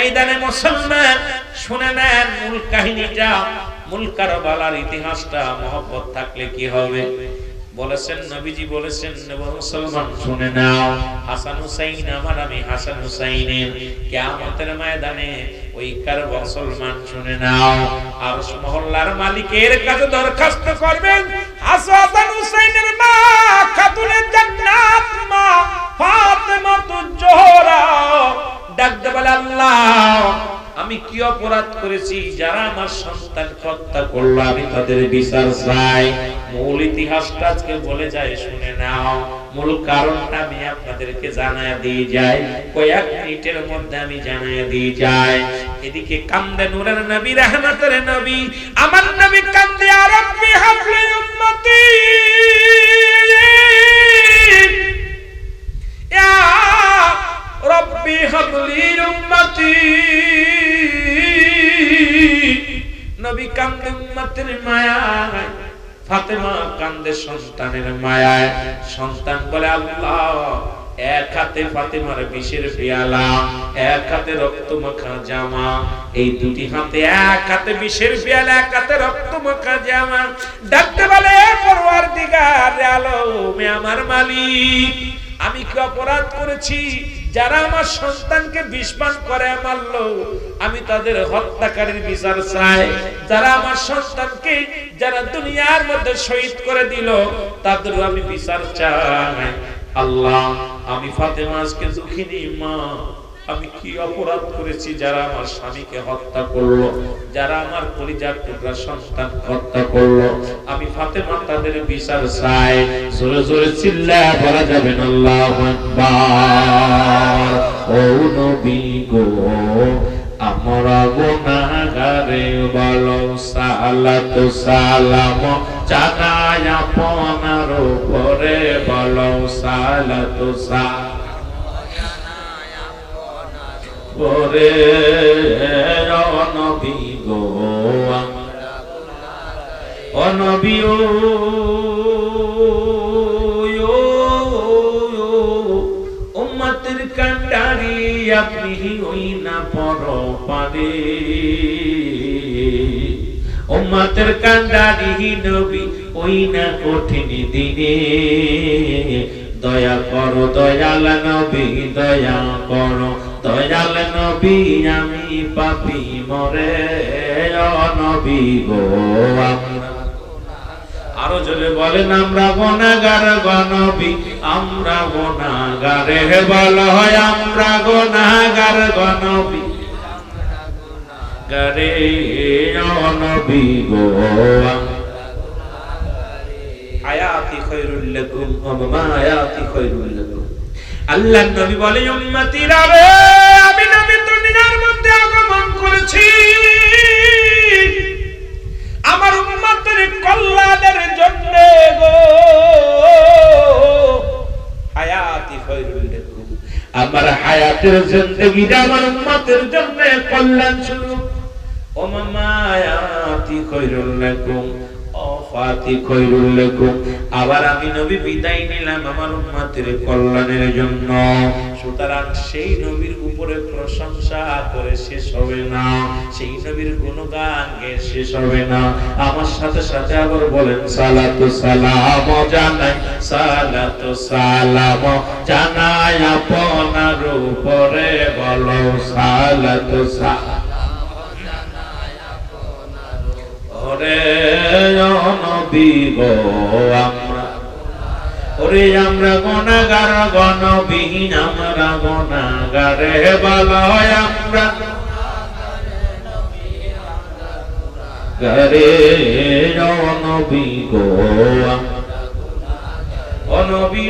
ময়দানে মুসলমান, শুনে নেন মূল কাহিনীটা, মূল কারবালার ইতিহাসটা, মহব্বত থাকলে কি হবে? বলেছেন, নবীজি বলেছেন মুসলমান, শুনে নাও, হাসান হুসাইন, আমার আমি হাসান হুসাইনের ময়দানে ওই কার মুসলমান, শুনে নাও আর মহল্লার মালিকের কাছে দরখাস্ত করবেন, হাসান হুসাইনের মা খাতুনের জান্নাত মা ফাতেমা তু জোহরা ডাক দে বলে, আল্লাহ, আমি কি অপরাধ করেছি যারা আমার সন্তান হত্যা করল? আমি তাদের বিচার চাই। মূল ইতিহাসটা আজকে বলে যায়, শুনে নাও। মূল কারণটা আমি আপনাদেরকে জানায় দিয়ে যাই। কয়েক মিনিটের মধ্যে আমি জানায় দিয়ে যাই। এদিকে কান্দে নূরের নবী, রহমতের নবী, আমার নবী কান্দে আর রব্বি হাবলি উম্মতি। ইয়া রব্বি হাবলি উম্মতি। নবী কান্দে উম্মতের মায়ায়, ফাতেমা কান্দে সন্তানের মায়ায়। সন্তান বলে, আল্লাহ, এক হাতে ফাতেমার বিষের পেয়ালা, এক হাতে রক্ত মাখা জামা। এই দুটি হাতে এক হাতে বিষের পেয়ালা, এক হাতে রক্ত মাখা জামা। ডাকতে বলে পরওয়ার দিগার আলো আমার মালিক। আমি কি অপরাধ করেছি? যারা আমার সন্তানকে বিষপান করে মারল আমি তাদের হত্যাকারীর বিচার চাই। যারা আমার সন্তানকে যারা দুনিয়ার মধ্যে শহীদ করে দিল তাদের আমি বিচার চাই। আল্লাহ, আমি ফাতেমা আজকে দুঃখিনী মা। আমি কি অপরাধ করেছি যারা আমার স্বামীকে হত্যা করল? যারা আমার পরিজার টুকরা সন্তান হত্যা করল? আমি ফাতেমা, তাদের বিচার চাই। জোরে জোরে চিল্লা, বলা যাবে না ও নবী গো, আমরা গুনাহগারে বলো, সালাত সালাম জানাই আপনার উপরে বলো, সালাত সালাম। পরে অনবী গো অনবী ও আপনি ওই না পর পারে নবী ওই না কঠিন দিনে। দয়া করো দয়াল নবী, দয়া করো দয়াল নবী আমি পাপি মরে নবী গো আরও জোরে বলেন, আমরা গোনাগার গনবী, আমরা গোনাগারে বল হয়, আমরা গোনাগার গনবী। গারে নবী গো আয়াতি খৈরুল লাকুম ওয়া আয়াতি খৈরুল আল্লাহ নবী বলে, উম্মতিরা রে আমি নবী দুনিয়ার মধ্যে আগমন করেছি। আমার উম্মতের কল্যাণের জন্য গো। হায়াতি খৈরুল আমার হায়াতের জিন্দেগিটা আমার উম্মতের জন্য কল্যাণ ছিল ও মায়াতি খৈরুল লাকুম। আবার আমি নবী বিদায় নিলাম আমার উম্মতের কল্যাণের জন্য। সুতরাং সেই নবীর উপরে প্রশংসা করে শেষ হবে না। সেই নবীর গুণগান শেষ হবে না। আমার সাথে সাথে আবার বলেন, সালাতু সালাম জানাই, সালাতু সালাম জানাই আপনার উপরে বলো, সালাতু সালাম ওরে নবী গো আমরা ওরে আমরা গনাগার গণবিহীন আমরা গনাগারে বলয় আমরা গরে নবী গো অনবী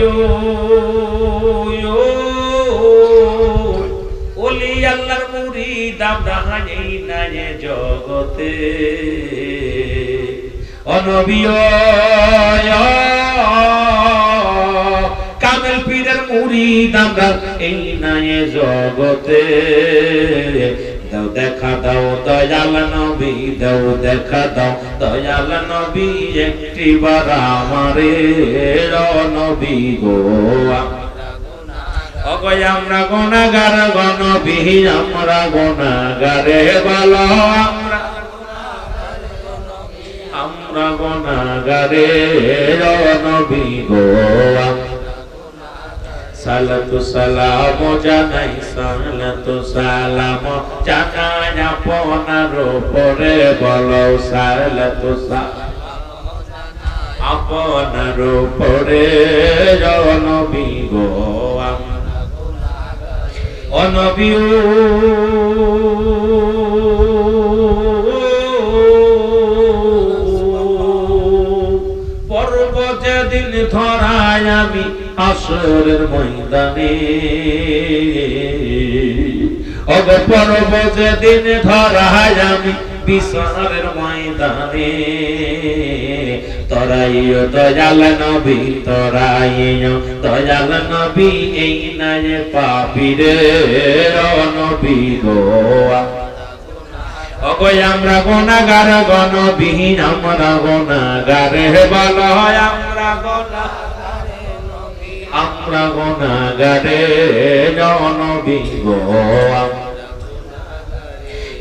ওলি আল্লাহর মুরিদ, আমরা হাই নাই জগতে। অনবীয় কামেল পীরের মুরিদ, আমরা এই নাই জগতে। দাও দেখা দাও, দয়াল নবী, দাও দেখা দাও, দয়াল নবী, একটি বার আমারে নবী গো অগয় আমরা গোনাগার গণবিহি আমরা গোনাগারে বলো। আমরা আমরা গোনাগারে নবী গো সালাতু সালাম জানাই, সালাতু সালাম জানাই আপনার উপরে বলো। সালাতু সালাম আপনার উপরে নবী গো অনবী পর্ব যেদিন ধরায় আমি আসরের ময়দানে। অগ পর্ব যেদিন ধরায় আমি বিচারের ময়দানে। তরাইও দয়াল নবী, তরাইও দয়াল নবী, এই নাই পাপিরে নবী গোয়া। অগয় আমরা গোনাগার গণবিহীন, আমরা গোনাগারে বল আমরা আমরা গোনাগারে জনবী গোয়া।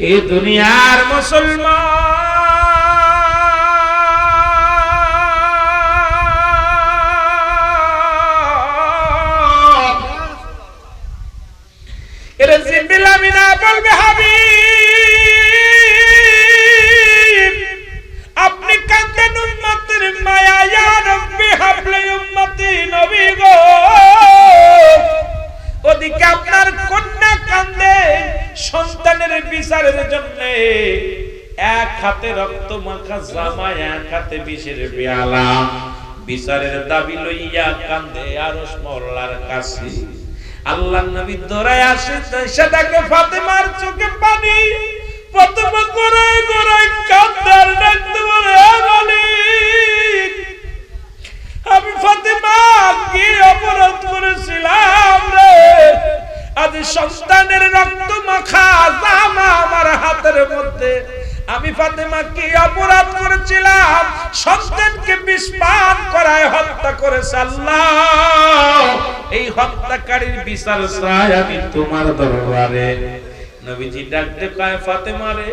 এ দুনিয়ার মুসলমান। এরা জিব্বিল আমিনা বলবে হাবিব। বিচারের জন্য এক হাতে রক্ত মাখা জামা, এক হাতে বিষের পেয়ালা। বিচারের দাবি লইয়া কান্দে আরশ মোল্লার কাছে। আল্লাহ নবী দৌড়ায় আসে সেটাকে ফাতেমার চোখে পানি। ফাতেমা গড়ায় গড়ায় কান্দার ডাকতে বলে আমি ফাতেমা কি অপরাধ করেছিলাম রে? আজ সন্তানের রক্ত মাখা জামা আমার হাতের মধ্যে। আমি ফাতেমা কি অপরাধ করেছিলাম, সন্তানকে বিস্পান করায় হত্যা করেছে আল্লাহ। এই হত্যাকারীর বিচার চাই আমি তোমার দরবারে। নবীজি ডাকতে কয় ফাতেমা রে,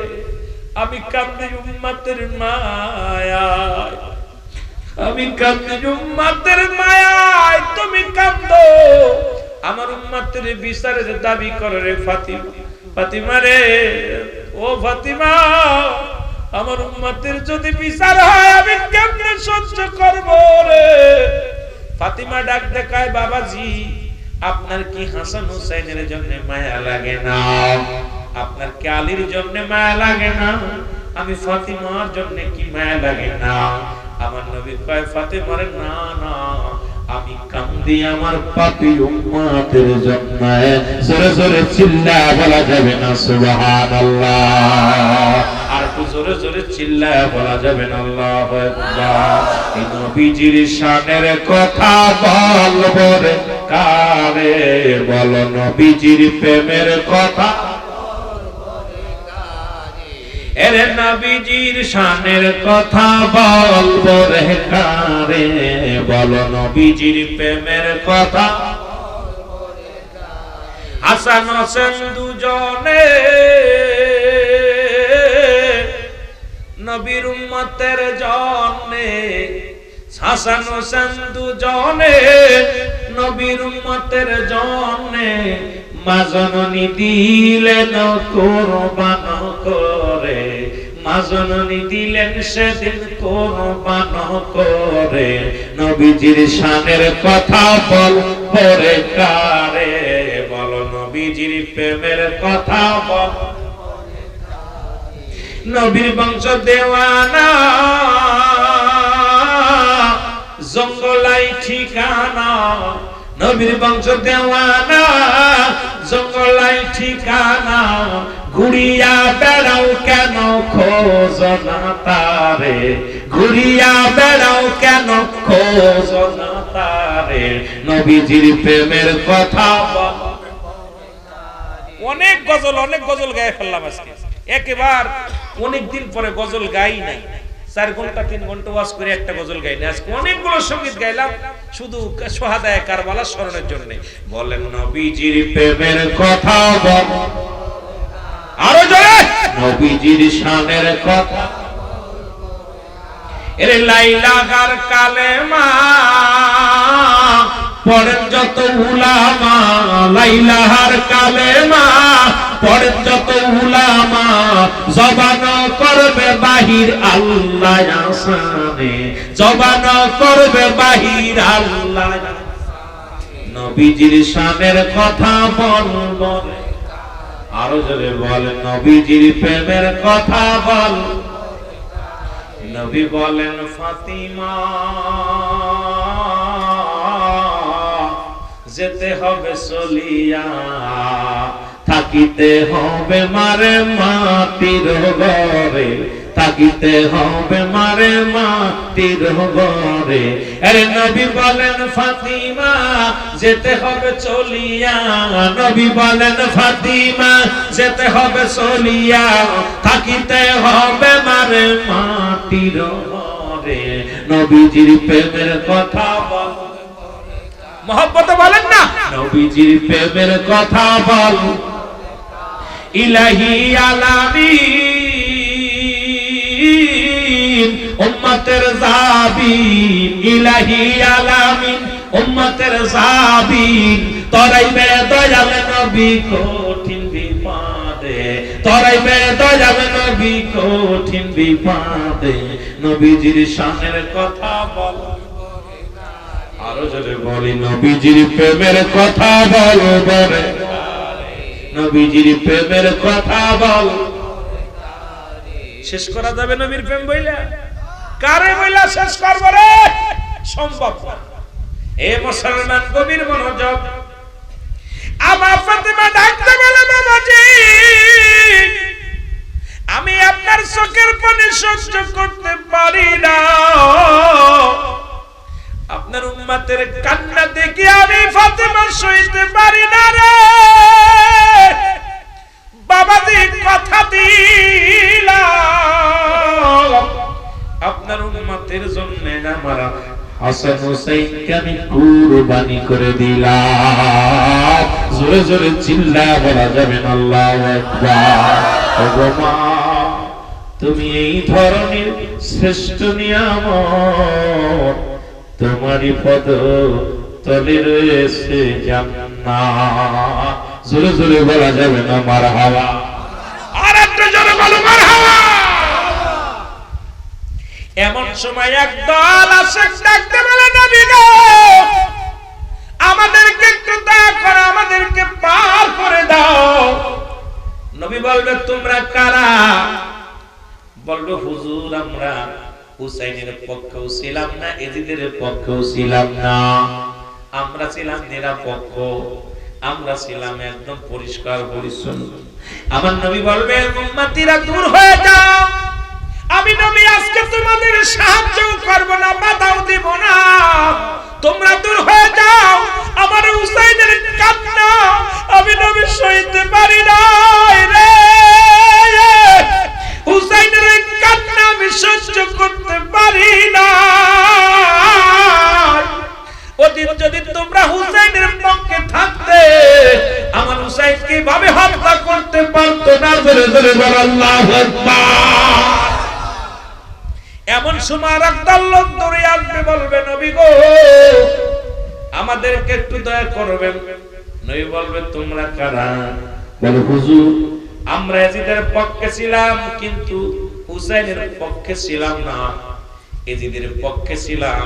আমি কান্দি উম্মতের মায়ায়। আমি কান্দি উম্মাতের মায়ায়, তুমি কান্দো আমার উম্মাতের বিচারের দাবি করে রে ফাতিমা। ফাতিমা রে, ও ফাতিমা, আমার উম্মাতের যদি বিচার হয়, আমি কেমনে সহ্য করব রে? ফাতিমা ডাক দেখায়, বাবাজি, আপনার কি হাসান হুসাইনের জন্য মায়া লাগে না? আপনার কি আলীর জন্য মায়া লাগে না? আমি ফাতিমার জন্য কি মায়া লাগে না? আমার নবী কয়, ফাতেমার, না না। আমি কান্দি আমার পাপি উম্মাতের জন্য জোরে জোরে চিল্লা বলা যাবে না, সুবহানাল্লাহ। আর জোরে জোরে চিল্লা বলা যাবে না, আল্লাহু আকবার। এই নবীজির শানের কথা বলব রে কারে বলো, নবীজির প্রেমের কথা নবীজির শানের কথা বলব রে বলো, নবীজির প্রেমের কথা। হাসান হোসেন দুজনে নবীর উম্মতের জন্যে, হাসান হোসেন দুজনে নবীর উম্মতের জন্যে মাজননী দিলেন, কোরবান করে মাজননী দিলেন সেদিন কোরবান করে। নবীজির শানের কথা বল পরে কারে। বলো নবীজির প্রেমের কথা বল নবীর বংশ দেওয়ানা। জঙ্গলাই ঠিকানা। নবীর বংশ দেওয়ানা। জঙ্গলাই ঠিকানা। ঘুরিয়া বেড়াও কেন খোঁজ না তারে? ঘুরিয়া বেড়াও কেন খোঁজ না তারে? নবীজির প্রেমের কথা অনেক গজল অনেক গজল গায়ে ফেললাম আজকে। একেবার অনেক দিন পরে গজল গাই নাই। চার ঘণ্টা, তিন ঘণ্টা ওয়াজ করে একটা গজল গাইনি আজকে অনেকগুলো সংগীত গাইলাম। শুধু সোহাদায় কারবালা স্মরণের জন্য। বলেন নবীজির প্রেমের কথা নবীজির শানের কথা। এর লাইলাগার কালেমা, পড়েন যত উলামা, লাইলাহার কালেমা, পড়েন যত উলামা, জবান করবে বাহির আল্লাহ আসানে, জবান করবে বাহির আল্লাহ নবীজির শানের কথা বলব আরও জোরে বল নবীজির প্রেমের কথা বল। নবী বলেন, ফাতিমা, যেতে হবে সলিয়া, থাকিতে হবে মারে মাতির ঘরে। থাকিতে হবে মারে মাটির ঘরে আরে নবী বলেন ফাতিমা যেতে হবে চলিয়া। নবী বলেন ফাতিমা যেতে হবে চলিয়া। থাকিতে হবে মারে মাটির ঘরে নবীজির প্রেমের কথা বল। মহব্বত বলেন না। নবীজির প্রেমের কথা বল। ইলাহি আলামিন উম্মতের জাবিন ইলাহি আলামিন উম্মতের জাবিন তরাইবে দয়াল নবী কঠিন বিপদে তরাইবে দয়াল নবী কঠিন বিপদে নবীজির শানের কথা বল। আরও জোরে বলি, নবীজির প্রেমের কথা বল, বলে। নবীজির প্রেমের কথা বল। শেষ করা যাবে নবীর প্রেম বইলা? কারে বইলা শেষ করব রে? সম্ভব এ মুসলমান কবির মনোযোগ। আমার ফাতিমা ডাকতে বলে বাবাজি। আমি আপনার চোখের পানি সহ্য করতে পারি না। আপনার উম্মাতের কান্না দেখে আমি ফাতেমা সইতে পারি না রে। আপনার উম্মাতের জন্য আমার হাসান হুসাইনকে আমি কুরবানি করে দিলাম। জোরে জোরে চিল্লা বলা যাবে না তুমি এই ধরনের শ্রেষ্ঠ নিয়ামত তোমারই পদ তলে রয়েছে জান্নাত। জোরে জোরে বলা যাবে না, মার হাওয়া। আর একটা জোরে বলো, মার হাওয়া। এমন সময় একদল আসে, ডাকতে বলে নবী গো, আমাদেরকে একটু দয়া করো, আমাদেরকে পার করে দাও। নবী বলবে, তোমরা কারা? বলবে, হুজুর, আমরা হুসাইনের পক্ষেও ছিলাম না, এজিদের পক্ষেও ছিলাম না। আমরা ছিলাম নিরাপক্ষ। আমরা ছিলাম একদম পরিষ্কার পরিচ্ছন্ন। আমার নবী বলবে, উম্মতিরা দূর হয়ে যাও। আমি নবী, আজকে তোমাদের সাহায্য করব না, বাধাও দিব না। তোমরা দূর হয়ে যাও। আমার হুসাইনের কান্না আমি নবী সইতে পারি না রে। হুসাইনের কান্না আমি সহ্য করতে পারি না। ধরে ধরে এমন সময় একদল লোক দৌড়ে আসবে, বলবে, নবী গো, আমাদেরকে একটু দয়া করবেন। নবী বলবে, তোমরা কারা? বলে, হুজুর, আমরা এজিদের পক্ষে ছিলাম, কিন্তু হুসাইনের পক্ষে ছিলাম না। এজিদের পক্ষে ছিলাম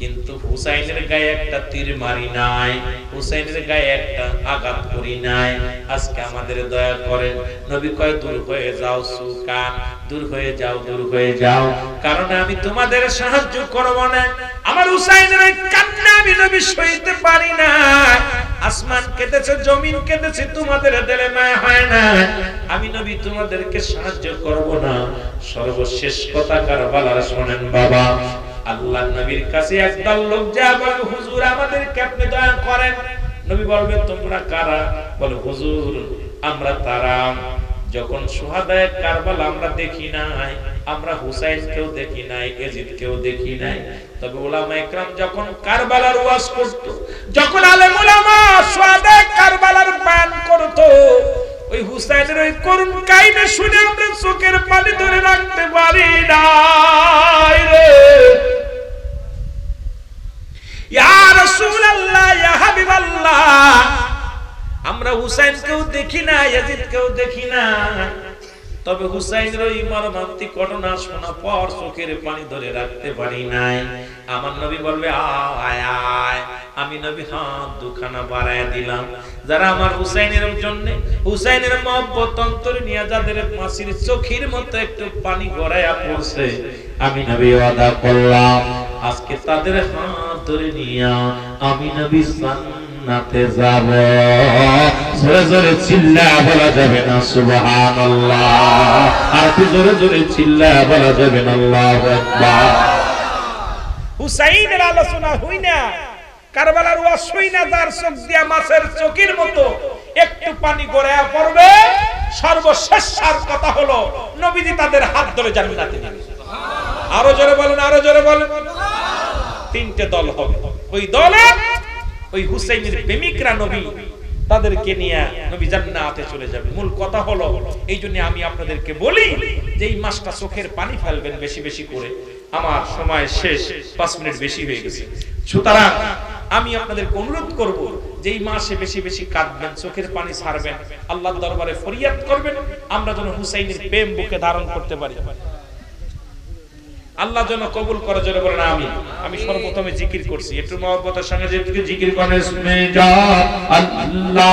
কিন্তু হুসাইনের গায়ে একটা তীর মারি নাই, হুসাইনের গায়ে একটা আঘাত করি নাই। আজকে আমাদের দয়া করেন, নবী কয়, দূর হয়ে যাও সুকান দূর হয়ে যাও, দূর হয়ে যাও। কারণ আমি তোমাদের সাহায্য করব না। আমার হুসাইনের কান্না আমি নবী সইতে পারি না। আসমান কেঁদেছে, জমিন কেঁদেছে, তোমাদের দিলে মায়া হয় না। আমি নবী তোমাদেরকে সাহায্য করব না। সর্বশেষ কথা কারবালার শোনেন বাবা। আল্লাহ নবীর কাছে একদল লোক যা বলে, হুজুর, আমাদেরকে আপনি দয়া করেন। নবী বলবে, তোমরা কারা? বলে, হুজুর, আমরা তারা। যখন সুহাদায় কারবালা, আমরা দেখি নাই। আমরা হুসাইন কেউ দেখি নাই এজিদ কেউ দেখি নাই। তবে ওলামা একরাম যখন কারবালার ওয়াজ করত, যখন আলেম ওলামা সুহাদায় কারবালার বয়ান করত ওই হুসাইনের ওই করুণ কাহিনী শুনে আমরা চোখের পানি ধরে রাখতে পারি না আমরা হুসাইন কেউ দেখি না, ইয়াজিদকেও দেখি না। তবে হুসাইনের ওই মর্মান্তিক ঘটনা শোনা পর চোখের পানি ধরে রাখতে পারি নাই। আমার নবী বলবে, আয় আয়। আমি নবী হাত দুখানা বাড়ায় দিলাম। যারা আমার হুসাইনের জন্য, হুসাইনের মহব্বত অন্তরে নিয়ে যাদের মাসির চোখের মতো একটু পানি গড়াইয়া পড়ছে, আমি নবী ওয়াদা করলাম, আজকে তাদের হাত ধরে নিয়ে আমি নবী যাব। জোরে জোরে চিল্লা বলা যাবে না আর জোরে জোরে চিল্লা বলা যাবে না আকবার। আলোচনা হই না, কারবালার হই না, যার চোখ দিয়া মাছের চোখের মতো একটু পানি গড়ায়া পড়বে। সর্বশেষ সার কথা হলো, নবীজি তাদের হাত ধরে জান্নাতে নেবে। আরও জোরে বলেন, আরও জোরে বলেন। তিনটে দল হবে। ওই দলে ওই হুসাইনের প্রেমিকরা নবী, তাদেরকে নিয়ে নবী জান্নাতে চলে যাবে। মূল কথা হলো, এই জন্য আমি আপনাদেরকে বলি যে এই মাসটা চোখের পানি ফেলবেন বেশি বেশি করে। আমার সময় শেষ, পাঁচ মিনিট বেশি হয়ে গেছে। সুতরাং আমি আপনাদেরকে অনুরোধ করব যে এই মাসে বেশি বেশি কাঁদবেন, চোখের পানি ছাড়বেন, আল্লাহর দরবারে ফরিয়াদ করবেন, আমরা যেন হুসাইনের প্রেম বুকে ধারণ করতে পারি। আল্লাহ যেন কবুল করার জন্য বলেন আমি আমি সর্বপ্রথমে জিকির করছি। একটু মহব্বতের সঙ্গে জিকির করে আল্লাহ।